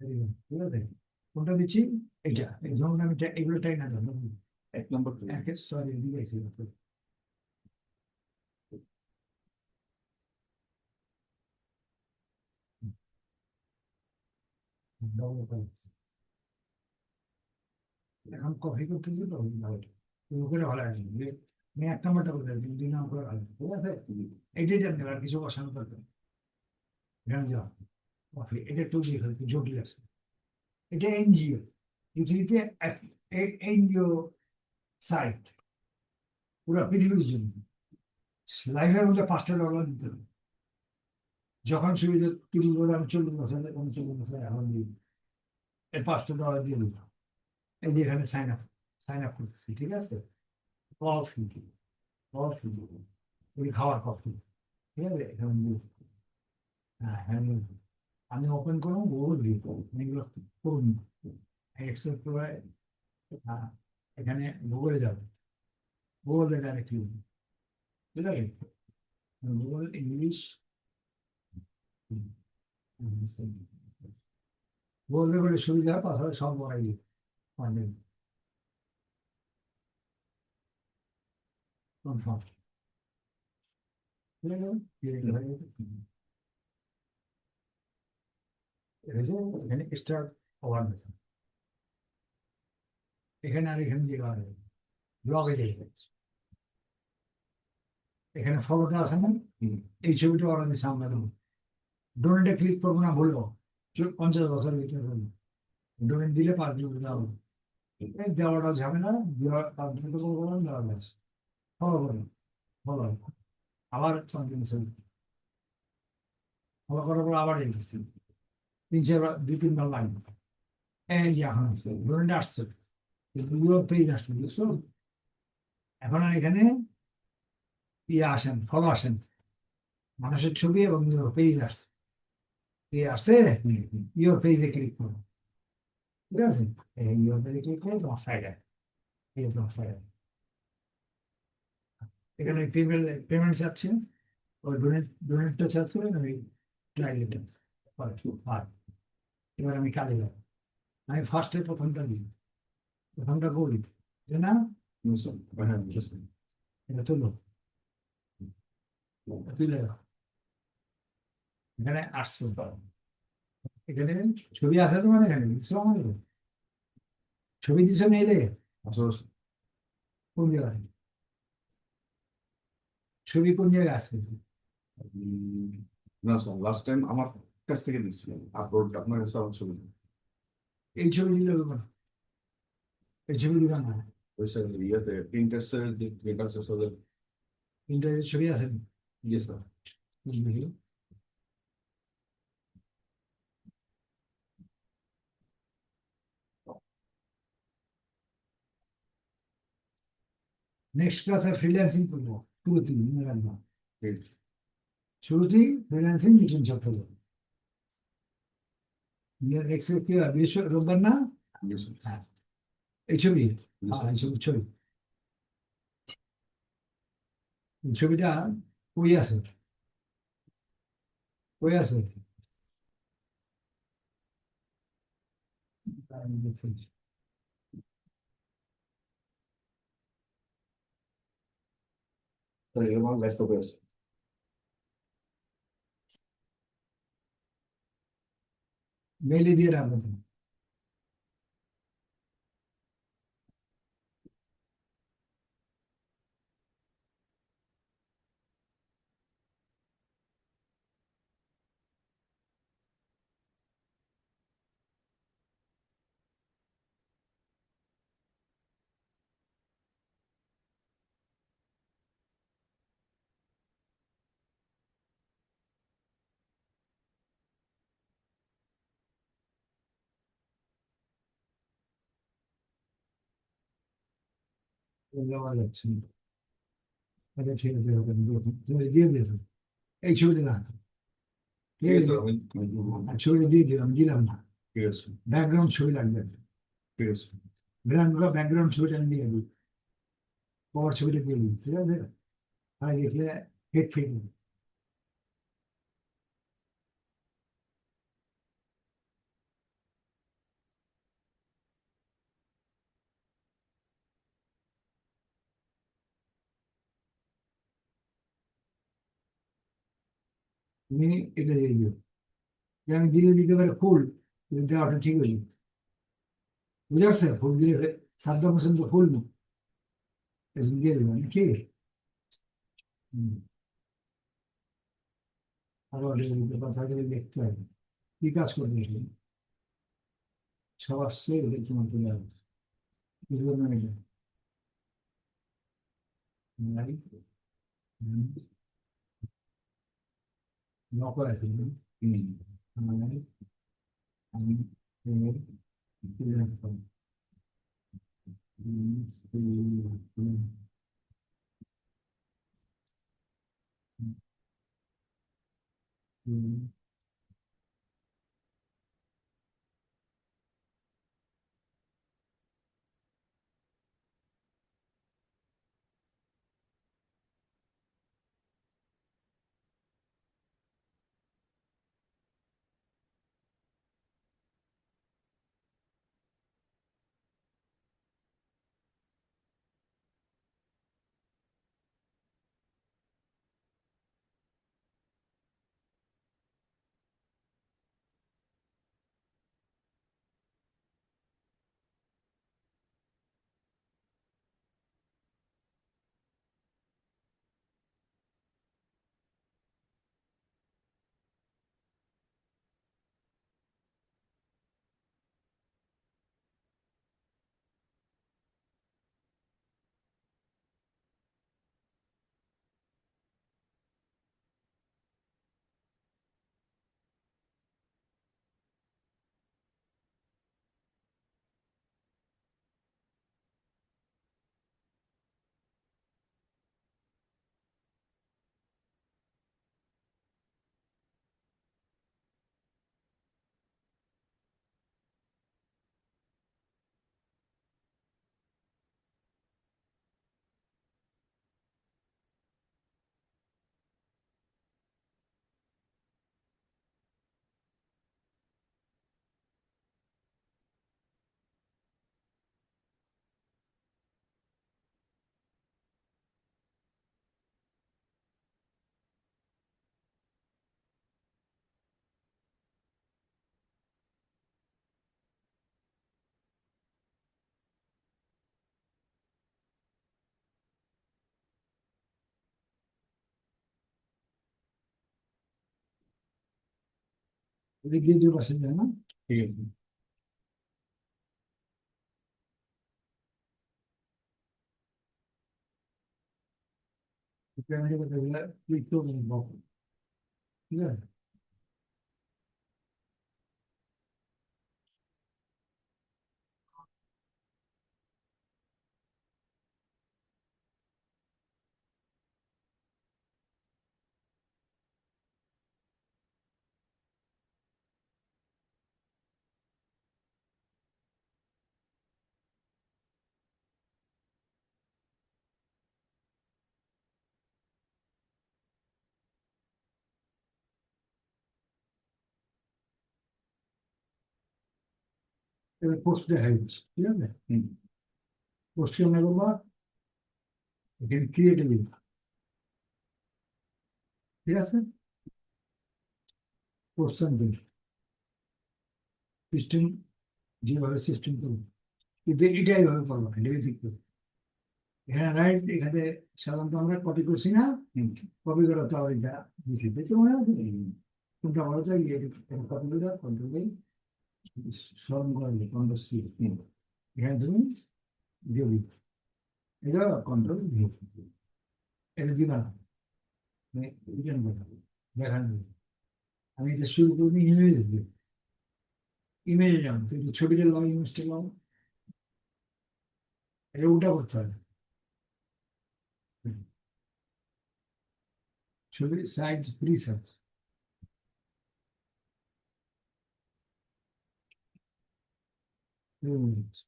ঠিক আছে কোনটা দিচ্ছি? এইটা এই ধরুন আমি এগুলো টাই না ধরুন। এক নম্বর সরি এদিকে এখন কফি করতেছি তো? করে ভালো আমি এক নম্বরটা করে দিই দুই নম্বর ঠিক আছে? এটাই জানি আর কিছু বসানো দরকার এখানে যাও। কফি এটা দিয়ে ফেলতে জটিল আছে। এটা এনজিও, পৃথিবীতে এনজিও সাইট পুরো পৃথিবীর জন্য। লাইফের মধ্যে পাঁচটা ডলার দিতে হবে। যখন সুবিধা তিরিশ বছর চল্লিশ বছর, উনচল্লিশ বছর এখন দিই। এই পাঁচটা ডলার দিয়ে দিলাম। এই যে এখানে সাইন আপ সাইন আপ করতেছি, ঠিক আছে? কফি কফি ওই খাওয়ার কফি ঠিক আছে? এখানে হ্যাঁ হ্যাঁ। আমি ওপেন করব ও দিয়ে এগুলো করুন অ্যাকসেপ্ট করে এখানে গুগলে যাবে। গুগলে ডাইরেক্ট ঠিক আছে? গুগল ইংলিশ বলতে গেলে সুবিধা পাশাপাশি সব বড়াই মানে কনফার্ম ঠিক আছে? এখানে স্টার ওভার এখানে আর এখানে যে ব্লগে যাই এখানে ফটোটা আছে না? এই ছবিটা ওরা দিচ্ছে আমরা দেবো। ডোনেটে ক্লিক করব না বলব চল- পঞ্চাশ বছরের ভিতরে ডোনেট দিলে পাঁচ মিনিট দেওয়া হবে। এই দেওয়াটা ঝামেলা দেওয়া পাঁচ মিনিট করব না দেওয়া গেছে ফলো করুন ফলো আবার কন্টিনিউ ফলো করার পর আবার দিচ্ছি। তিন চারবার দুই তিনবার লাগবে এই যে এখন আসছে ডোনেট আসছে ইউরোপ পেজ আসছে বুঝছ? এখন আর এখানে ইয়ে আসেন ফলো আসেন। মানুষের ছবি এবং ইউর পেজ আসছে এই আসছে ইউর পেজে ক্লিক করো ঠিক আছে? এই ইউর পেজে ক্লিক করে তোমার সাইডে এই তোমার সাইডে এখানে পেমেন্ট পেমেন্ট চাচ্ছে ওই ডোনেট ডোনেটটা চাচ্ছে আমি ক্লাইন্টটা এবার আমি কাজে যাব। আমি ফার্স্টে প্রথমটা দিই। প্রথমটা বলি যে না হ্যাঁ এটা তুলো। তুলে এখানে আসছে এখানে ছবি আছে তোমার এখানে? আমাদের? ছবি দিচ্ছ মেলে কোন জায়গায়? ছবি কোন জায়গায় আছে? না স্যার লাস্ট টাইম আমার কাছ থেকে দিচ্ছিলেন আপলোড আপনার কাছে আমার ছবি নেই। এই ছবি দিলে হবে না এই ছবি দিবে না ওই স্যার ইয়েতে প্রিন্টার্সের যে প্রিন্টার্স আছে ওদের ইন্টারনেট ছবি আছে ইয়ে স্যার নেক্সট ক্লাসে ফ্রিল্যান্সিং করব শুরুতেই মনে রাখব ঠিক আছে। শুরুতেই ফ্রিল্যান্সিং মিটিং সব করব নেক্সট কি হয় বৃহস্পতি রোববার না Yes, sir. এই ছবি Yes, হ্যাঁ sir. এই ছবি ছবি এই ছবিটা কই আছে কই আছে স্যার এরকম আমার ল্যাপটপে আছে মেলে দিয়ে রাখব তুমি। যাওয়া যাচ্ছে না। আচ্ছা ঠিক আছে হবে না, তুমি দিয়ে দিয়েছ এই ছবিটা না ঠিক ঠিক আছে আছে স্যার আমি আমি- আর ছবিটা দিয়ে দিলাম দিলাম না ঠিক আছে ব্যাকগ্রাউন্ড ছবি লাগবে ঠিক আছে ব্যাকগ্রাউন্ড ব্যাকগ্রাউন্ড ছবিটা আমি দিয়ে দিই পর ছবিটা দিয়ে দিই ঠিক আছে আর দেখলে হেড ফেক তুমি এটা দিয়ে যে আমি দিলে দিতে পারে ফুল দেওয়াটা ঠিক হইল বুঝে আসছে? ফুল দিলে সাত পর্যন্ত ফুল না। দিয়ে দেবো নাকি। আবার এই কথা গুলো দেখতে হবে। কি কাজ করবে সব আসছে তোমার চলে আসবে বুঝলো না নাই হুম নকর আছে হুম নাই আমি এর experience পাবো। হুম, এটা দিয়ে দিও পাশে যায় না ঠিক আছে ক্যামেরা করতে গেলে ক্লিক করবে বক ঠিক আছে এবার পোস্ট দেখা যাচ্ছে ঠিক আছে পোস্ট কেমন করব এখানে ক্রিয়েটে দিব ঠিক আছে পোস্টান দিন সিস্টেম যেভাবে সিস্টেম করব কিন্তু এটাই ভাবে করব না ঠিক করব এখানে রাইট এখানে সাধারণত আমরা কপি করছি না কপি করা তো আবার এটা দিচ্ছি দেখতে মনে আছে কিন্তু আমরা তো কপি করে কন্ট্রোল সি হুম এখানে তুমি দিয়ে দিবে এটা কন্ট্রোল দিয়ে এটা দিবা না মানে রিটার্ন হবে দেখানো। আমি এটা শুরু করি ইমেজ দিয়ে ইমেজে যাব তো এটা ছবিটা লাও ইমেজটা লাও এটা উল্টা করতে হবে। ছবি size free size Next.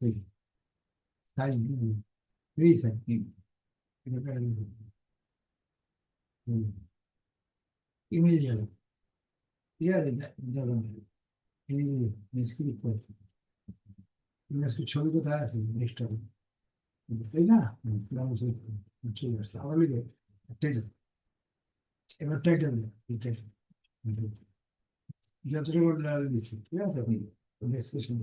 Three. Size three size. Image যাবে ঠিক আছে যাবে ইমেজ মিসক্লিক করছে ইমেজ ছবি কোথায় আছে নেক্সট হবে তাই না গ্রাম চলে আসছে আবার লিখে টাইটেল এবার টাইটেল টাইটেল যতটুকু দিচ্ছি ঠিক আছে? ডিসকাশন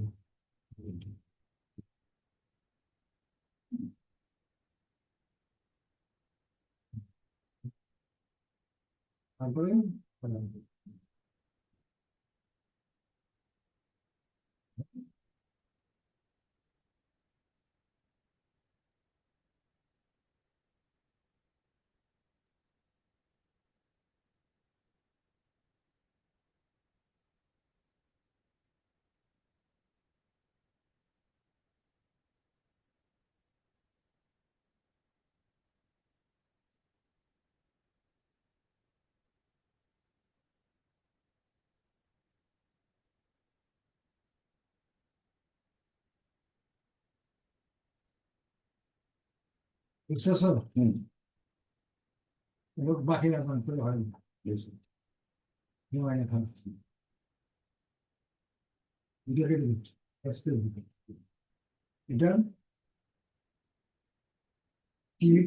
তারপরে? বুঝতেছ হুম লোক বাকি রাখবেন করে হয় না yes. হিমায়ন খান ভিডিও কেটে দিচ্ছি এক্সপ্রেস দিচ্ছি এটা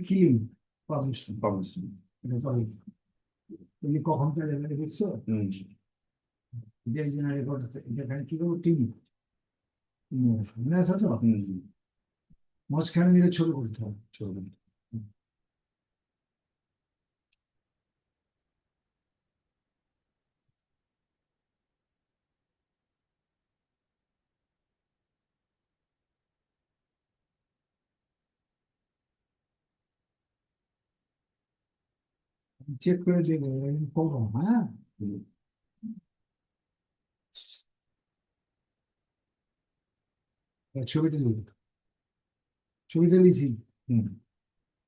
কিলিং পাবলিশ Publishing. এটা পাবলিশ তুমি কখন তাহলে এখানে বুঝছ হুম যে জেনারেল রেকর্ড এটা এখানে কি করব টিম মনে আছে তো হুম মাঝখানে দিলে ছোট করতে হবে চলুন চেক করে দেবো এরকম করব হ্যাঁ হুম। এবার ছবিটা দেবো ছবিটা দিয়েছি হুম।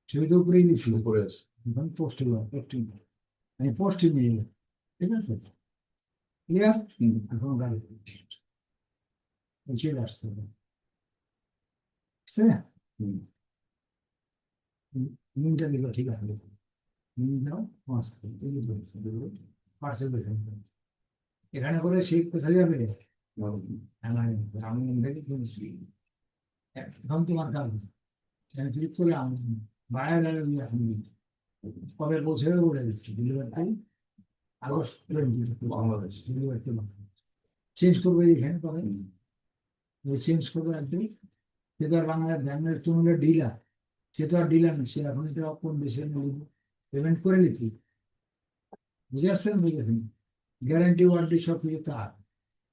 ছবিটা উপরেই দিয়েছি করে আছে। এখন পোস্টে পোস্টিং আমি পোস্টে নিয়ে এলাম ঠিক আছে? ক্লিয়ার এখন গাড়ি চলে আসতে হবে। ঠিক আছে? হুম। নুনটা দিল ঠিক আছে। নুন দাও মাছ পার্সেল এখানে করে সে কোথায় যাবে আমি এখন তোমার কাজ। ক্লিক করে আমি কবে বছরে বলে দিচ্ছি। Delivery time August twenty Bangladesh. Delivery change করবে এখানে কবে? হুম চেঞ্জ করবে একদিন। সে তো আর বাংলার ব্যাঙ্গের তুমি ডিলার সে তো আর ডিলার না। সে এখন এটা কোন দেশে পেমেন্ট করে নিচ্ছি বুঝে আসছেন বুঝেছেন গ্যারান্টি ওয়ারেন্টি সব কিছু তার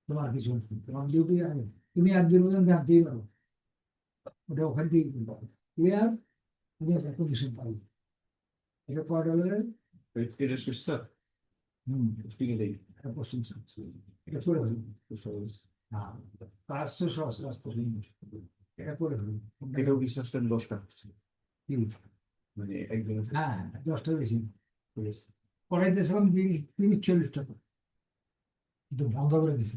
তোমার কিছু নেই। তোমার ডিউটি তুমি একদিন পর্যন্ত জানতেই পারো। ওটা ওখান ক্লিয়ার তুমি একটা কমিশন পাবে এটা কয় ডলারের এটা স্যার হুম স্পিকে দেই এটা পোস্টিং এটা করে ফেলুন হ্যাঁ কাজ তো সহজ কাজ তো এটা করে ফেলুন এটাও বিশ্বাসটা দশ টাকা কি? মানে একদিনের হ্যাঁ দশটা বেশি ঠিক আছে তিরিশ তিরিশ চল্লিশ টাকা কিন্তু বন্ধ করে দিছি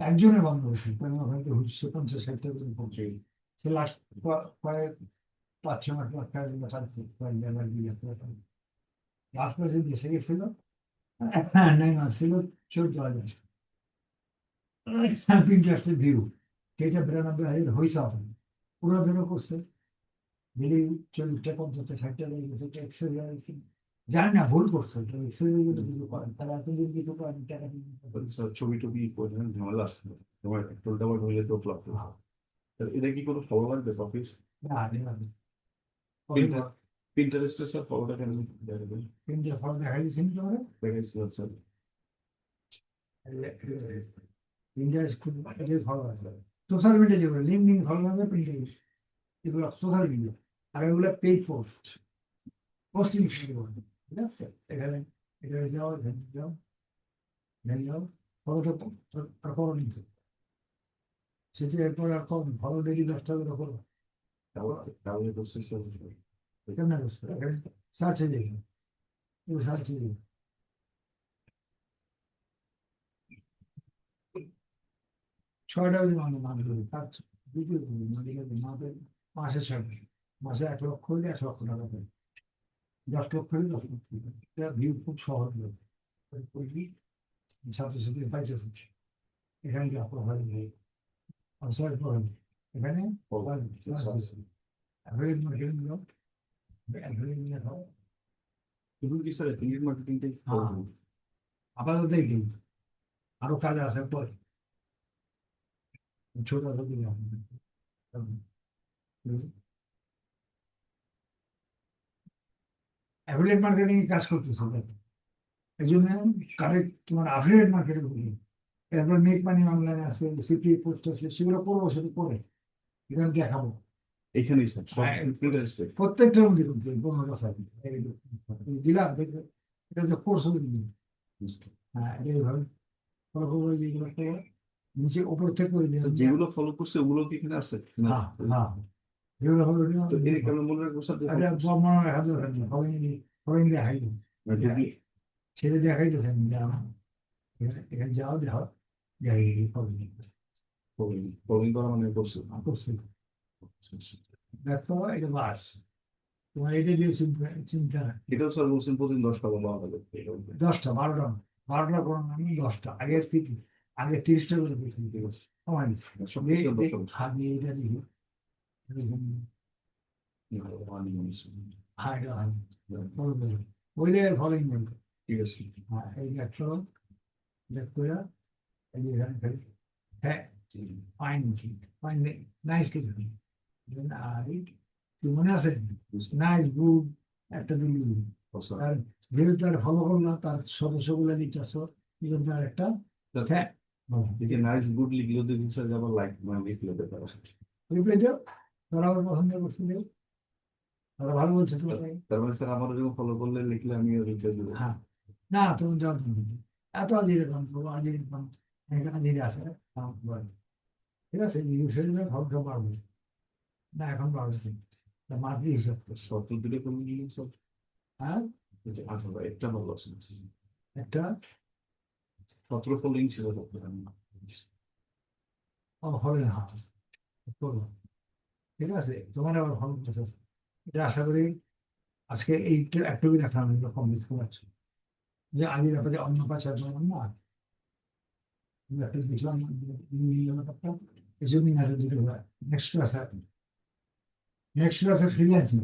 একজনে বন্ধ করেছি কারণ ওখানে তো হচ্ছে পঞ্চাশ ষাট টাকা করে সে লাস্ট কয়েক পাঁচ ছ মাস লাস্ট মাসে দেশে গেছিল হ্যাঁ নাই মাস ছিল চোদ্দ হাজার ইন্টারেস্টেড ভিউ সেটা বিরানব্বই হাজার হয়েছে এখন পুরো বেরো করছে ডেলি চল্লিশটা পঞ্চাশটা ষাট টাকা সেটা এক্সেল জানি না ভুল করছে এক্সেল কিছু করেন তারা এতদিন কিছু করেন টাকা ছবি টবি ঝামেলা আসছে তোমার টোল টাবার হয়ে যেত এটা কি কোনো ফলো লাগবে অফিস না. পিন্টারেস্টে স্যার ফলোটা কেন ফল দেখা স্যার খুব সোশ্যাল মিডিয়া যেগুলো লিঙ্কডিন লাগবে প্রিন্টিং এগুলো সোশ্যাল মিডিয়া আর এগুলো পেড পোস্ট পোস্টিং এখানে এটা যাও যাও যাও ফলো তো আর নিতে সেটা এরপর আর কম ফলো ডেলি দশটা করে করো তাহলে তো শেষ কেমন করছ এখানে সার্চে যাই সার্চে যাই ছয়টা যদি মানুষ মানুষ করি তার দ্বিতীয় মানে মাসে মাসে ছয় মাসে এক লক্ষ হলে এক লক্ষ টাকা দেয় দশ লক্ষ হলে দশ লক্ষ টাকা এটা ভিউ খুব সহজ হবে ছাত্র ছাত্রী পাইতেছে এখানে যে আপনার ভালো অবসর করেন এখানে। আপাতত এইটাই আরও কাজ আছে পরে। ছোট দিকে অ্যাফিলিয়েট মার্কেটিং কাজ করতেছে এই জন্য কারেক্ট তোমার অ্যাফিলিয়েট মার্কেটিং করি এরপর মেক মানি অনলাইন আছে সিপি পোস্ট আছে সেগুলো করব সেটা পরে। এখানে দেখাবো। এখানেই স্যার হ্যাঁ। প্রত্যেকটার মধ্যে হবে পনেরো বছর দিলাম এটা যে কোর্স হবে। হ্যাঁ এটা এইভাবে। ফলো করব যেগুলো নিচে উপর থেকে করে তো যেগুলো ফলো করছে ওগুলো কি এখানে আছে? না। হ্যাঁ হ্যাঁ। যেগুলো হবে ওগুলো- তো এর কেমন মনে রাখব স্যার এটা মনে রাখা দরকার নেই ফলোইং ফলোইং দেখাই দিই। মানে যদি ছেড়ে দেখাইতেছেন যে আমার এখানে- এখানে যাও দেখাও যাই ফলোইং ফলোইং করা মানে করছে করছি দেখো এটা বাস তোমার এটা দিয়ে চিন্তা চিন্তা এটাও স্যার বলছেন প্রতিদিন দশ টাকা পাওয়া যাবে দশটা বারোটা। বারোটা করো না আমি দশটা আগে থেকে আগে তিরিশটা করে এই- টাকা হ্যাঁ, এই এটা দেখি এরকম, মানি হয়েছে। হ্যাঁ, এটা হয়। বলো, বলো। বইলে ফলোইং বলবে ঠিক আছে হ্যাঁ এই দেখ করে এই যে এখানে খালি হ্যাঁ ফাইন ফাইন নাইস কি দেন আই কি মনে আছে নাইস গুড একটা দিলি তার যেহেতু তার ফলো করলাম তার সদস্যগুলো নিতেছ কিন্তু তার একটা হ্যাঁ বলো নাইস গুড লিখলে দেখি স্যার আবার লাইক মানে লিখলে ব্যাপার আছে রিপ্লাই দাও তারা আবার পছন্দ করছে যে তারা ভালো বলছে তোমার তার মানে স্যার আমারও যখন ফলো করলে লিখলে আমি রিপ্লাই দেবো হ্যাঁ না তুমি যাও তুমি এত আজিরে কম করব আজিরে কম এখানে আজিরে আছে ঠিক আছে? ইউসের খবরটা বাড়বে না এখন বাড়বে তা মার্কেট হিসাব শর্ত দুটো কমে গেলে হ্যাঁ? আচ্ছা একটা ভালো আছে একটা? সতেরো ফলোইং ছিল হবে না। হ্যাঁ ঠিক আছে? তোমার আবার ভালো প্রসেস এটা আশা করি আজকে এইটা একটু দেখা আমি কমপ্লিট করে পারছি যে আজের ব্যাপারে অন্য কাছে আর বললাম না আমি একটা দেখলাম ব্যাপারটা এই জন্য না দুটো নেক্সট ক্লাসে নেক্সট ক্লাসে ফ্রিল্যান্সিং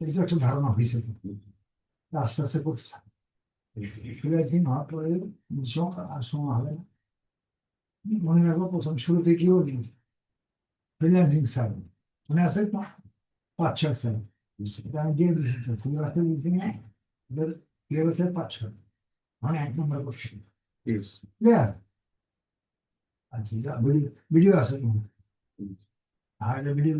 এটা তো একটা ধারণা হয়েছে তো। আস্তে আস্তে করতে ফ্রিল্যান্সিং হওয়ার পরে সময় আর সময় হবে না মনে রাখব প্রথম শুরুতে কি বলি ফ্রিল্যান্সিং সার্ভিস মনে আছে পা- পাঁচ ছয় সাল এটা আমি দিয়ে দিয়েছি তো ফ্রিল্যান্সিং মিটিং এ এবার ফ্রিল্যান্সের পাঁচ ছয় মানে এক নম্বর করছি Yes. ক্লিয়ার আচ্ছা যা ভিডিও ভিডিও আছে আর এটা ভিডিও